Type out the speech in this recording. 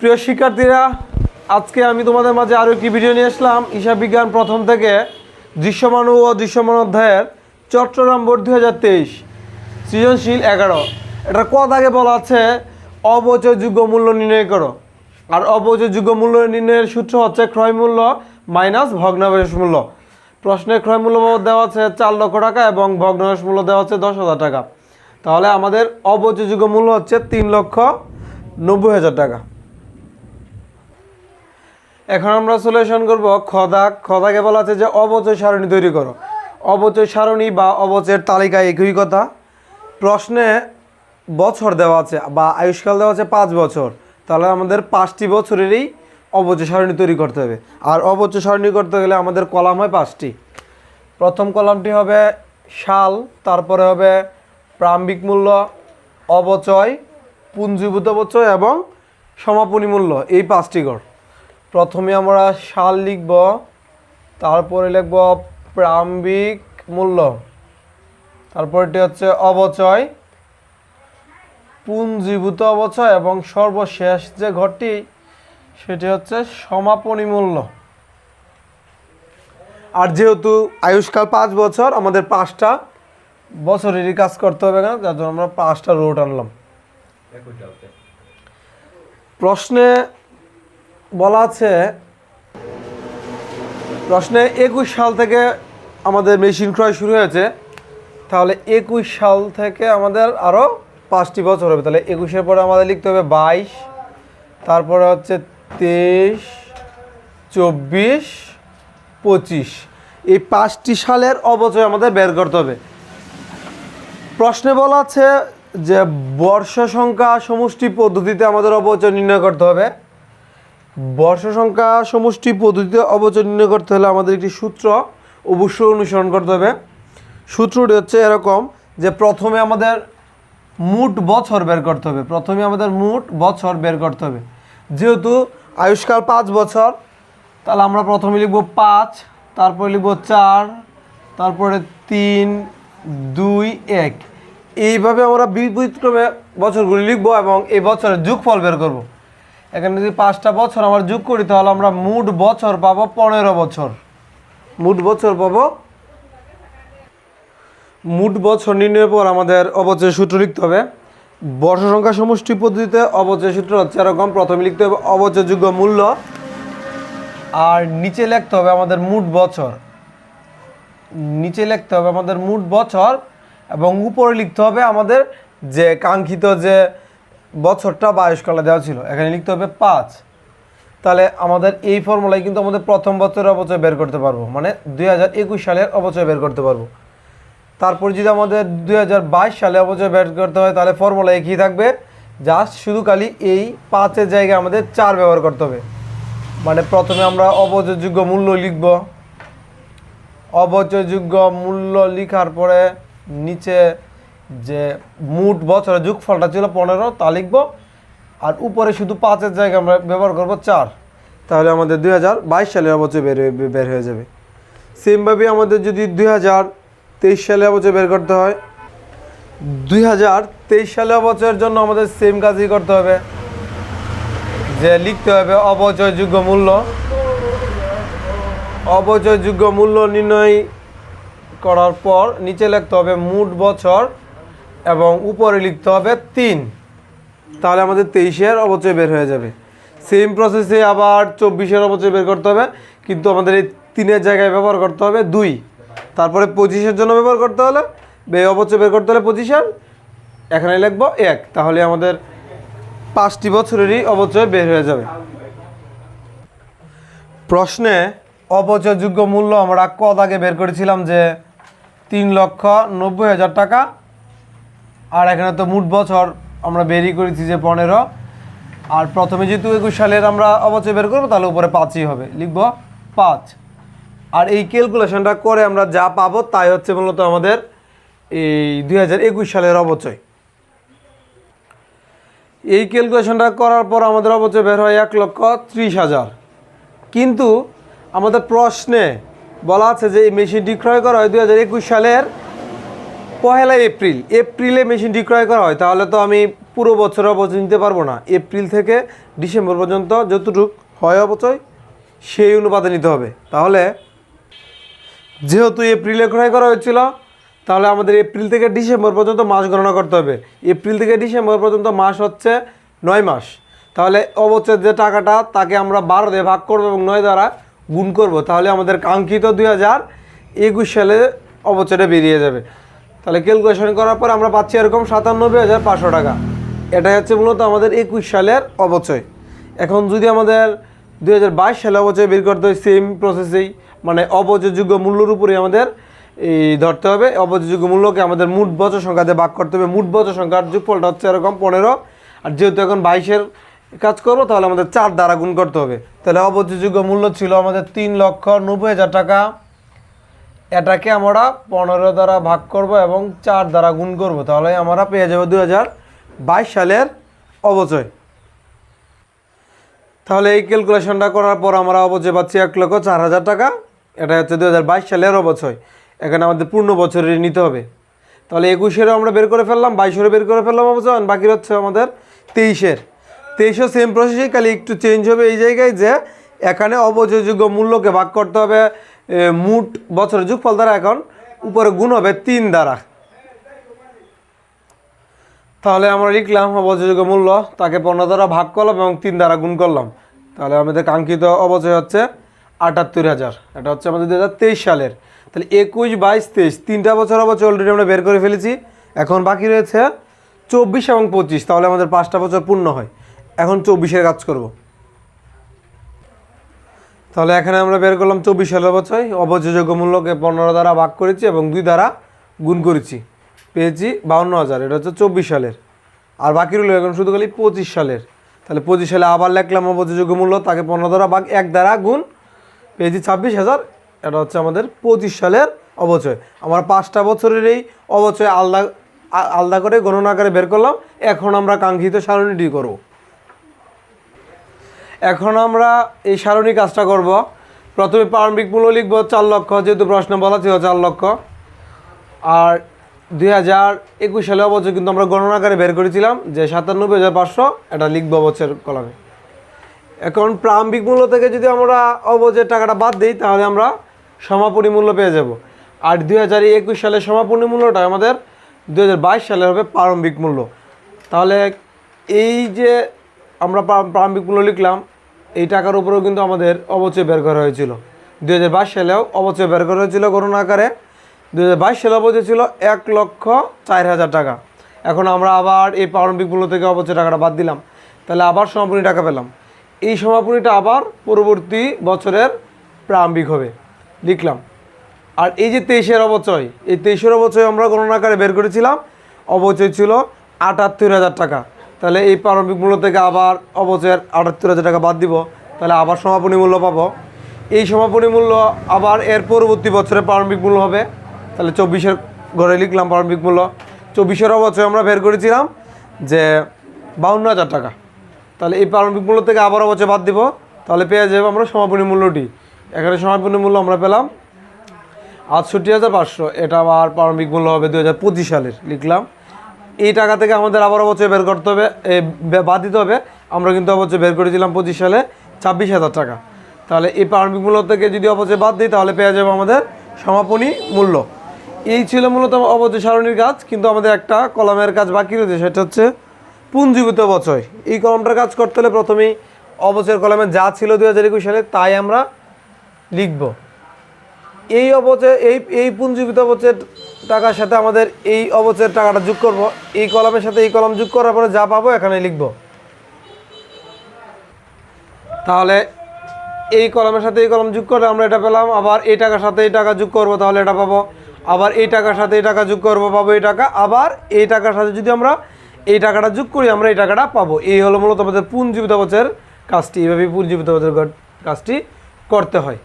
প্রিয় শিক্ষার্থীরা, আজকে আমি তোমাদের মাঝে আরও একটি ভিডিও নিয়ে আসলাম। হিসাব বিজ্ঞান প্রথম থেকে দৃশ্যমান ও অদৃশ্যমান অধ্যায়ের চট্টগ্রাম বোর্ড দুই হাজার তেইশ, সৃজনশীল এগারো। এটা কত আগে বলা আছে? অবচয়যোগ্য মূল্য নির্ণয় করো। আর অবচয়যোগ্য মূল্য নির্ণয়ের সূত্র হচ্ছে ক্রয় মূল্য মাইনাস ভগ্নাবশেষ মূল্য। প্রশ্নে ক্রয় মূল্য দেওয়া আছে চার লক্ষ টাকা এবং ভগ্নাবশেষ মূল্য দেওয়া আছে দশ হাজার টাকা। তাহলে আমাদের অবচয়যোগ্য মূল্য হচ্ছে তিন লক্ষ নব্বই হাজার টাকা। এখন আমরা সলিউশন করব খদাক। খদাকে বলা আছে যে, অবচয় সারণী তৈরি করো। অবচয় সারণী বা অবচয়ের তালিকা একই কথা। প্রশ্নে বছর দেওয়া আছে বা আয়ুষ্কাল দেওয়া আছে পাঁচ বছর। তাহলে আমাদের পাঁচটি বছরেরই অবচয় সারণী তৈরি করতে হবে। আর অবচয় সারণী করতে গেলে আমাদের কলাম হয় পাঁচটি। প্রথম কলামটি হবে সাল, তারপরে হবে প্রারম্ভিক মূল্য, অবচয়, পুঞ্জীভূত অবচয় এবং সমাপনী মূল্য। এই পাঁচটি গড়। প্রথমে আমরা সাল লিখব তারপরে লিখব প্রারম্ভিক মূল্য। তারপরটি হচ্ছে অবচয় পুঞ্জীভূত অবচয় এবং সর্বশেষ যে ঘরটি সেটি হচ্ছে সমাপনী মূল্য। আর যেহেতু আয়ুষ্কাল পাঁচ বছর আমাদের পাঁচটা বছরেরই কাজ করতে হবে না যার জন্য আমরা পাঁচটা রোড আনলাম। প্রশ্নে বলা আছে, প্রশ্নে একুশ সাল থেকে আমাদের মেশিন ক্রয় শুরু হয়েছে, তাহলে একুশ সাল থেকে আমাদের আরও পাঁচটি বছর হবে। তাহলে একুশের পরে আমাদের লিখতে হবে বাইশ, তারপরে হচ্ছে তেইশ, চব্বিশ, পঁচিশ। এই পাঁচটি সালের অবচয় আমাদের বের করতে হবে। প্রশ্নে বলা আছে যে বর্ষ সংখ্যা সমষ্টি পদ্ধতিতে আমাদের অবচয় নির্ণয় করতে হবে। বর্ষ সংখ্যা সমষ্টি পদ্ধতিতে অবচয় নির্ণয় করতে হলে আমাদের একটি সূত্র অবশ্যই অনুসরণ করতে হবে। সূত্রটি হচ্ছে এরকম যে প্রথমে আমাদের মোট বছর বের করতে হবে। প্রথমে আমাদের মোট বছর বের করতে হবে। যেহেতু আয়ুষ্কাল পাঁচ বছর, তাহলে আমরা প্রথমে লিখব পাঁচ, তারপরে লিখব চার, তারপরে তিন, দুই, এক। এইভাবে আমরা বিপরীতক্রমে বছরগুলি লিখব এবং এই বছরের যোগফল বের করব। এখানে যদি পাঁচটা বছর আমরা যোগ করি, তাহলে আমরা মোট বছর পাবো পনেরো বছর। মোট বছর পাবো? মোট বছর নির্ণয়ের পর আমাদের অবচয় সূত্র লিখতে হবে। বর্ষ সংখ্যা সমষ্টি পদ্ধতিতে অবচয় সূত্র হচ্ছে এরকম, প্রথমে লিখতে হবে অবচয়যোগ্য মূল্য। আর নিচে লিখতে হবে আমাদের মোট বছর। নিচে লিখতে হবে আমাদের মোট বছর এবং উপরে লিখতে হবে আমাদের যে কাঙ্ক্ষিত যে বছরটা বা আয়ুষ্কালে দেওয়া ছিল। এখানে লিখতে হবে পাঁচ। তাহলে আমাদের এই ফর্মুলায় কিন্তু আমাদের প্রথম বছরের অবচয় বের করতে পারব। মানে দুই হাজার একুশ সালের অবচয় বের করতে পারব। তারপর যদি আমাদের দুই হাজার বাইশ সালে অবচয় বের করতে হয়, তাহলে ফর্মুলা একই থাকবে? জাস্ট শুধু খালি এই পাঁচের জায়গায় আমাদের চার ব্যবহার করতে হবে। মানে প্রথমে আমরা অবচয়যোগ্য মূল্য লিখব। অবচয়যোগ্য মূল্য লিখার পরে নিচে যে মোট বছরের যোগফলটা ছিল পনেরো, তা লিখব। আর উপরে শুধু পাঁচের জায়গায় আমরা ব্যবহার করব চার। তাহলে আমাদের দুই হাজার বাইশ সালের অবচয় বের বের হয়ে যাবে। সেমভাবে আমাদের যদি দুই হাজার তেইশ সালে অবচয় বের করতে হয়, দুই হাজার তেইশ সালে অবচয়ের জন্য আমাদের সেম কাজই করতে হবে। যে লিখতে হবে অবচয়যোগ্য মূল্য। অবচয়যোগ্য মূল্য নির্ণয় করার পর নিচে লিখতে হবে মোট বছর এবং উপরে লিখতে হবে তিন। তাহলে আমাদের তেইশের অবচয় বের হয়ে যাবে। সেম প্রসেসে আবার চব্বিশের অবচয় বের করতে হবে, কিন্তু আমাদের এই তিনের জায়গায় ব্যবহার করতে হবে দুই। তারপরে পঁচিশের জন্য ব্যবহার করতে হলে, বে অবচয় বের করতে হলে পঁচিশের, এখানে লিখব এক। তাহলে আমাদের পাঁচটি বছরেরই অবচয় বের হয়ে যাবে। প্রশ্নে অবচয়যোগ্য মূল্য আমরা কদ আগে বের করেছিলাম যে তিন লক্ষ নব্বই হাজার টাকা আর এখানে তো মোট বছর আমরা বেরিয়ে করেছি যে পনেরো। আর প্রথমে যেহেতু একুশ সালের আমরা অবচয় বের করব, তাহলে উপরে পাঁচই হবে। লিখব পাঁচ। আর এই ক্যালকুলেশনটা করে আমরা যা পাবো তাই হচ্ছে মূলত আমাদের এই দুই হাজার একুশ সালের অবচয়। এই ক্যালকুলেশনটা করার পর আমাদের অবচয় বের হয় এক লক্ষ ত্রিশ হাজার। কিন্তু আমাদের প্রশ্নে বলা আছে যে এই মেশিনটি ক্রয় করা হয় দুই হাজার একুশ সালের পহেলা এপ্রিল। এপ্রিলে মেশিনটি ক্রয় করা হয়, তাহলে তো আমি পুরো বছর অবচয় নিতে পারব না। এপ্রিল থেকে ডিসেম্বর পর্যন্ত যতটুক হয় অবচয় সেই অনুপাতে নিতে হবে। তাহলে যেহেতু এপ্রিলে ক্রয় করা হয়েছিল, তাহলে আমাদের এপ্রিল থেকে ডিসেম্বর পর্যন্ত মাস গণনা করতে হবে। এপ্রিল থেকে ডিসেম্বর পর্যন্ত মাস হচ্ছে নয় মাস। তাহলে অবচয়ের যে টাকাটা, তাকে আমরা বারো দিয়ে ভাগ করব এবং নয় দ্বারা গুণ করব। তাহলে আমাদের কাঙ্ক্ষিত দুই হাজার একুশ সালে অবচয়টা বেরিয়ে যাবে। তাহলে ক্যালকুলেশন করার পর আমরা পাচ্ছি এরকম সাতানব্বই হাজার পাঁচশো টাকা। এটাই হচ্ছে মূলত আমাদের একুশ সালের অবচয়। এখন যদি আমাদের দুই হাজার বাইশ সালে অবচয় বের করতে হয় সেম প্রসেসেই মানে অবচয়যোগ্য মূল্যর উপরে আমাদের এই ধরতে হবে। অবচয়যোগ্য মূল্যকে আমাদের মোট বছর সংখ্যা দিয়ে ভাগ করতে হবে। মোট বছর সংখ্যার যোগফলটা হচ্ছে এরকম পনেরো। আর যেহেতু এখন বাইশের কাজ করব, তাহলে আমাদের চার দ্বারা গুণ করতে হবে। তাহলে অবচয়যোগ্য মূল্য ছিল আমাদের তিন লক্ষ নব্বই হাজার টাকা। এটাকে আমরা পনেরো দ্বারা ভাগ করব এবং চার দ্বারা গুণ করব। তাহলে আমরা পেয়ে যাব দু সালের অবচয় তাহলে এই ক্যালকুলেশনটা করার পর আমরা অবচয় পাচ্ছি এক লক্ষ চার হাজার টাকা। এটা হচ্ছে দু হাজার বাইশ সালের অবচয় এখানে আমাদের পূর্ণ বছরের নিতে হবে। তাহলে একুশেরও আমরা বের করে ফেললাম, বাইশেরও বের করে ফেললাম অবচয় বাকি হচ্ছে আমাদের তেইশের। তেইশও সেম প্রসেসই খালি একটু চেঞ্জ হবে এই জায়গায় যে এখানে অবচয়যোগ্য মূল্যকে ভাগ করতে হবে মুট বছরের যোগফল দ্বারা এখন উপরে গুণ হবে তিন দ্বারা। তাহলে আমরা লিখলাম অবচয়যোগ্য মূল্য, তাকে পনেরো দ্বারা ভাগ করলাম এবং তিন দ্বারা গুণ করলাম। তাহলে আমাদের কাঙ্ক্ষিত অবচয় হচ্ছে আটাত্তর হাজার, এটা হচ্ছে আমাদের দু হাজার তেইশ সালের। তাহলে একুশ বাইশ তেইশ, তিনটা বছর অবচয় অলরেডি আমরা বের করে ফেলেছি, এখন বাকি রয়েছে চব্বিশ এবং পঁচিশ, তাহলে আমাদের পাঁচটা বছর পূর্ণ হয়। এখন চব্বিশের কাজ করব। তাহলে এখানে আমরা বের করলাম চব্বিশ সালের বছর। অবচয়যোগ্য মূল্যকে পনেরো দ্বারা ভাগ করেছি এবং দুই দ্বারা গুণ করেছি। পেয়েছি বাউন্ন হাজার, এটা হচ্ছে চব্বিশ সালের। আর বাকি রইল এখন শুধু খালি পঁচিশ সালের। তাহলে পঁচিশ সালে আবার লিখলাম অবচয়যোগ্য মূল্য তাকে পনেরো দ্বারা ভাগ, এক দ্বারা গুণ। পেয়েছি ছাব্বিশ হাজার, এটা হচ্ছে আমাদের পঁচিশ সালের অবচয়। আমার পাঁচটা বছরের এই অবচয় আলাদা আলাদা করে গণনা করে বের করলাম। এখন আমরা কাঙ্ক্ষিত সারণীটি করব। এখন আমরা এই সারণী কাজটা করব। প্রথমে প্রারম্ভিক মূল্য লিখব চার লক্ষ, যেহেতু প্রশ্ন বলা ছিল চার লক্ষ। আর দুই হাজার একুশ সালে অবচয় কিন্তু আমরা গণনাকারে বের করেছিলাম যে সাতানব্বই হাজার পাঁচশো এটা লিখব বছর কলামে। এখন প্রারম্ভিক মূল্য থেকে যদি আমরা অবচয়ের টাকাটা বাদ দিই, তাহলে আমরা সমাপনী মূল্য পেয়ে যাব। আর দুই হাজার একুশ সালের সমাপনী মূল্যটা আমাদের দু সালের হবে প্রারম্ভিক মূল্য। তাহলে এই যে আমরা প্রা- প্রারম্ভিক মূল্য লিখলাম, এই টাকার উপরেও কিন্তু আমাদের অবচয় বের করা হয়েছিল। দুই হাজার বাইশ সালেও অবচয় বের করা হয়েছিল করোনা আকারে। দুই হাজার বাইশ সালে অবচয় ছিল এক লক্ষ চার হাজার টাকা। এখন আমরা আবার এই প্রারম্ভিক মূল্য থেকে অবচয় টাকাটা বাদ দিলাম। তাহলে আবার সমাপনী টাকা পেলাম। এই সমাপনীটা আবার পরবর্তী বছরের প্রারম্ভিক হবে। লিখলাম। আর এই যে তেইশের অবচয়, এই তেইশের অবচয় আমরা গণনা আকারে বের করেছিলাম। অবচয় ছিল আটাত্তর হাজার টাকা। তাহলে এই প্রারম্ভিক মূল্য থেকে আবার অবচয়ের আটাত্তর হাজার টাকা বাদ দিব। তাহলে আবার সমাপনী মূল্য পাবো। এই সমাপনী মূল্য আবার এর পরবর্তী বছরে প্রারম্ভিক মূল্য হবে। তাহলে চব্বিশের ঘরে লিখলাম প্রারম্ভিক মূল্য। চব্বিশের অবচয় আমরা বের করেছিলাম যে বাউন্ন হাজার টাকা। তাহলে এই প্রারম্ভিক মূল্য থেকে আবার অবচয় বাদ দিব। তাহলে পেয়ে যাব আমরা সমাপনী মূল্যটি। এখানে সমাপনী মূল্য আমরা পেলাম আটষট্টি হাজার পাঁচশো। এটা আবার প্রারম্ভিক মূল্য হবে দু হাজার পঁচিশ সালের। লিখলাম। এই টাকা থেকে আমাদের আবার অবচয় বের করতে হবে বাদ দিতে হবে। আমরা কিন্তু অবচয় বের করেছিলাম পঁচিশ সালে ছাব্বিশ হাজার টাকা। তাহলে এই প্রারম্ভিক মূল্য থেকে যদি অবচয় বাদ দিই, তাহলে পেয়ে যাব আমাদের সমাপনী মূল্য। এই ছিল মূলত অবচয় সারণীর কাজ, কিন্তু আমাদের একটা কলমের কাজ বাকি রয়েছে, সেটা হচ্ছে পুঞ্জীভূত অবচয় এই কলমটার কাজ করতে হলে প্রথমেই অবচয়ের কলমে যা ছিল দু হাজার একুশ সালে, তাই আমরা লিখব। এই অবচয় এই এই পুঞ্জীবিত অবচয়ের টাকার সাথে আমাদের এই অবচয়ের টাকাটা যোগ করব। এই কলমের সাথে এই কলম যোগ করার পরে যা পাবো এখানে লিখব। তাহলে এই কলমের সাথে এই কলম যোগ করে আমরা এটা পেলাম, আবার এই টাকার সাথে এই টাকা যোগ করব, তাহলে এটা পাবো। আবার এই টাকার সাথে এই টাকা যোগ করব, পাবো এই টাকা। আবার এই টাকার সাথে যদি আমরা এই টাকাটা যোগ করি, আমরা এই টাকাটা পাবো। এই হলো মূলত আমাদের পুঞ্জীবিত অবচয়ের কাজটি। এইভাবে পুঞ্জীবিত অবচয়ের কাজটি করতে হয়।